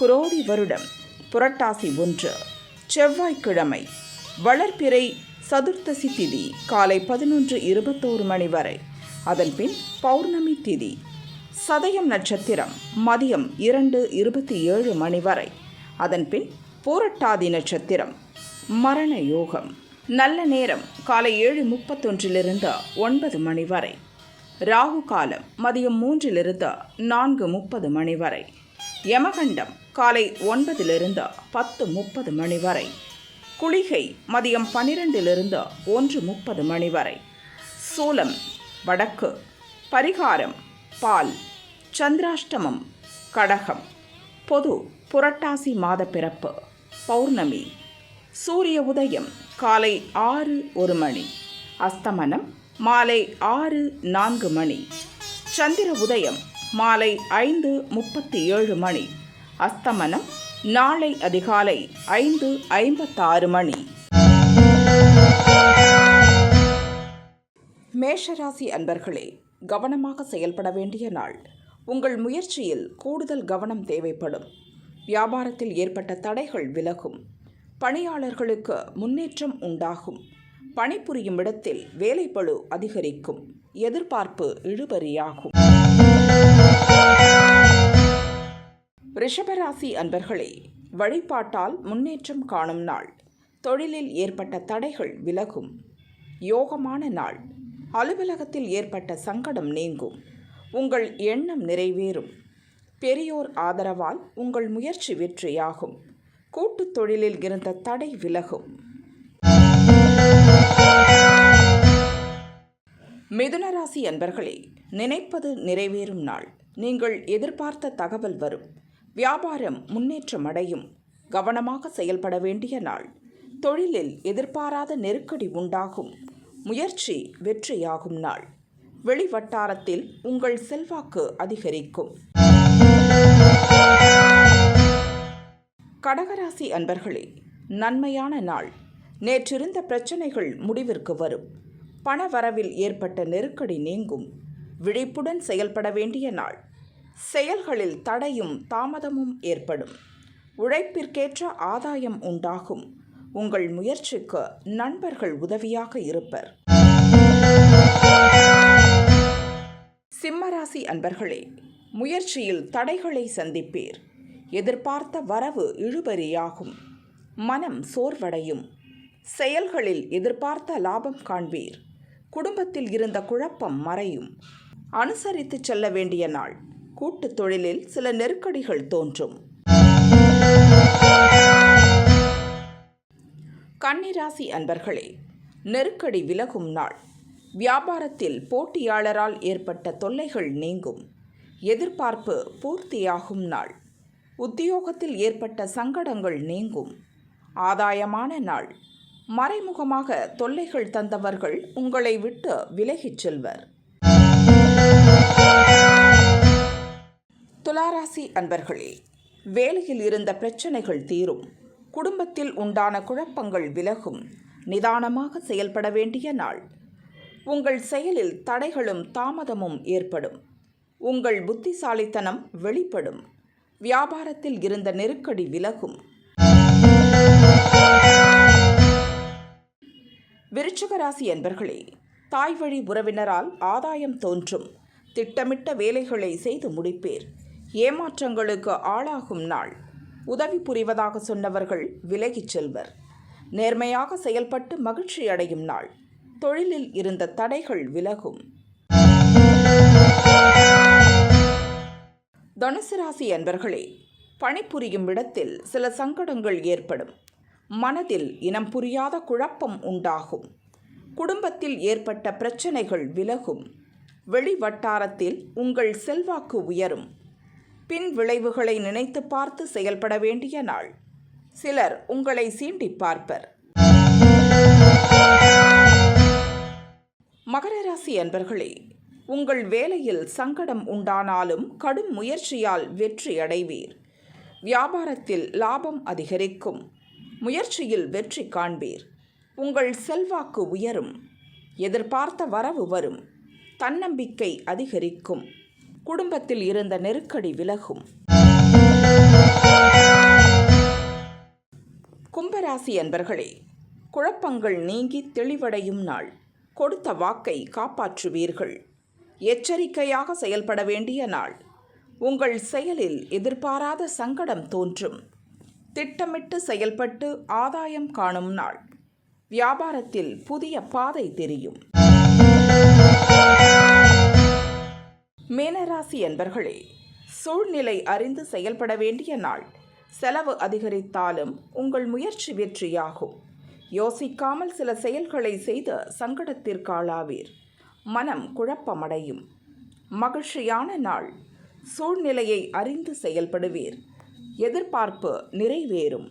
குரோதி வருடம் புரட்டாசி ஒன்று செவ்வாய்க்கிழமை வளர்பிறை சதுர்த்தசி திதி காலை பதினொன்று இருபத்தோரு மணி வரை. அதன்பின் பௌர்ணமி திதி சதயம் நட்சத்திரம் மதியம் இரண்டு இருபத்தி ஏழு மணி வரை. அதன்பின் பூரட்டாதி நட்சத்திரம் மரண யோகம். நல்ல நேரம் காலை ஏழு முப்பத்தொன்றிலிருந்து ஒன்பது மணி வரை. ராகு காலம் மதியம் மூன்றிலிருந்து நான்கு முப்பது மணி வரை. யமகண்டம் காலை ஒன்பதிலிருந்து பத்து முப்பது மணி வரை. குளிகை மதியம் பன்னிரெண்டிலிருந்து ஒன்று முப்பது மணி வரை. சூலம் வடக்கு. பரிகாரம் பால். சந்திராஷ்டமம் கடகம். பொது புரட்டாசி மாத பிறப்பு பௌர்ணமி. சூரிய உதயம் காலை ஆறு ஒரு மணி. அஸ்தமனம் மாலை ஆறு நான்கு மணி. சந்திர உதயம் மாலை ஐந்து முப்பத்தி ஏழு மணி. அஸ்தமனம் நாளை அதிகாலை ஐந்து ஐம்பத்தாறு மணி. மேஷராசி அன்பர்களே கவனமாக செயல்பட வேண்டிய நாள். உங்கள் முயற்சியில் கூடுதல் கவனம் தேவைப்படும். வியாபாரத்தில் ஏற்பட்ட தடைகள் விலகும். பணியாளர்களுக்கு முன்னேற்றம் உண்டாகும். பணிபுரியும் இடத்தில் வேலைப்பளு அதிகரிக்கும். எதிர்பார்ப்பு இழுபறியாகும். ரிஷபராசி அன்பர்களே வழிபாட்டால் முன்னேற்றம் காணும் நாள். தொழிலில் ஏற்பட்ட தடைகள் விலகும். யோகமான நாள். அலுவலகத்தில் ஏற்பட்ட சங்கடம் நீங்கும். உங்கள் எண்ணம் நிறைவேறும். பெரியோர் ஆதரவால் உங்கள் முயற்சி வெற்றியாகும். கூட்டுத் தொழிலில் இருந்த தடை விலகும். மிதுனராசி அன்பர்களே நினைப்பது நிறைவேறும் நாள். நீங்கள் எதிர்பார்த்த தகவல் வரும். வியாபாரம் முன்னேற்றம் அடையும். கவனமாக செயல்பட வேண்டிய நாள். தொழிலில் எதிர்பாராத நெருக்கடி உண்டாகும். முயற்சி வெற்றியாகும் நாள். வெளிவட்டாரத்தில் உங்கள் செல்வாக்கு அதிகரிக்கும். கடகராசி அன்பர்களே நன்மையான நாள். நேற்றிருந்த பிரச்சனைகள் முடிவிற்கு வரும். பண வரவில் ஏற்பட்ட நெருக்கடி நீங்கும். விழிப்புடன் செயல்பட வேண்டிய நாள். செயல்களில் தடையும் தாமதமும் ஏற்படும். உழைப்பிற்கேற்ற ஆதாயம் உண்டாகும். உங்கள் முயற்சிக்கு நண்பர்கள் உதவியாக இருப்பர். சிம்மராசி அன்பர்களே முயற்சியில் தடைகளை சந்திப்பீர். எதிர்பார்த்த வரவு இழுபறியாகும். மனம் சோர்வடையும். செயல்களில் எதிர்பார்த்த லாபம் காண்பீர். குடும்பத்தில் இருந்த குழப்பம் மறையும். அனுசரித்து செல்ல வேண்டிய நாள். கூட்டுத் தொழிலில் சில நெருக்கடிகள் தோன்றும். கன்னிராசி அன்பர்களே நெருக்கடி விலகும் நாள். வியாபாரத்தில் போட்டியாளரால் ஏற்பட்ட தொல்லைகள் நீங்கும். எதிர்பார்ப்பு பூர்த்தியாகும் நாள். உத்தியோகத்தில் ஏற்பட்ட சங்கடங்கள் நீங்கும். ஆதாயமான நாள். மறைமுகமாக தொல்லைகள் தந்தவர்கள் உங்களை விட்டு விலகிச் செல்வர். துளாராசி அன்பர்களே வேலையில் இருந்த பிரச்சனைகள் தீரும். குடும்பத்தில் உண்டான குழப்பங்கள் விலகும். நிதானமாக செயல்பட வேண்டிய நாள். உங்கள் செயலில் தடைகளும் தாமதமும் ஏற்படும். உங்கள் புத்திசாலித்தனம் வெளிப்படும். வியாபாரத்தில் இருந்த நெருக்கடி விலகும். விருச்சகராசி என்பர்களே தாய் வழி உறவினரால் ஆதாயம் தோன்றும். திட்டமிட்ட வேலைகளை செய்து முடிப்பேர். ஏமாற்றங்களுக்கு ஆளாகும் நாள். உதவி புரிவதாக சொன்னவர்கள் விலகிச் செல்வர். நேர்மையாக செயல்பட்டு மகிழ்ச்சி அடையும் நாள். தொழிலில் இருந்த தடைகள் விலகும். தனுசு ராசி அன்பர்களே பணிபுரியும் இடத்தில் சில சங்கடங்கள் ஏற்படும். மனதில் இனம் புரியாத குழப்பம் உண்டாகும். குடும்பத்தில் ஏற்பட்ட பிரச்சனைகள் விலகும். வெளி வட்டாரத்தில் உங்கள் செல்வாக்கு உயரும். பின் விளைவுகளை நினைத்து பார்த்து செயல்பட வேண்டிய நாள். சிலர் உங்களை சீண்டி பார்ப்பர். மகர ராசி அன்பர்களே உங்கள் வேலையில் சங்கடம் உண்டானாலும் கடும் முயற்சியால் வெற்றி அடைவீர். வியாபாரத்தில் லாபம் அதிகரிக்கும். முயற்சியில் வெற்றி காண்பீர். உங்கள் செல்வாக்கு உயரும். எதிர்பார்த்த வரவு வரும். தன்னம்பிக்கை அதிகரிக்கும். குடும்பத்தில் இருந்த நெருக்கடி விலகும். கும்பராசி அன்பர்களே குழப்பங்கள் நீங்கி தெளிவடையும் நாள். கொடுத்த வாக்கை காப்பாற்றுவீர்கள். எச்சரிக்கையாக செயல்பட வேண்டிய நாள். உங்கள் செயலில் எதிர்பாராத சங்கடம் தோன்றும். திட்டமிட்டு செயல்பட்டு ஆதாயம் காணும் நாள். வியாபாரத்தில் புதிய பாதை தெரியும். மீனராசி என்பர்களே சூழ்நிலை அறிந்து செயல்பட வேண்டிய நாள். செலவு அதிகரித்தாலும் உங்கள் முயற்சி வெற்றியாகும். யோசிக்காமல் சில செயல்களை செய்து சங்கடத்திற்காளாவீர். மனம் குழப்பமடையும். மகிழ்ச்சியான நாள். சூழ்நிலையை அறிந்து செயல்படுவீர். எதிர்பார்ப்பு நிறைவேறும்.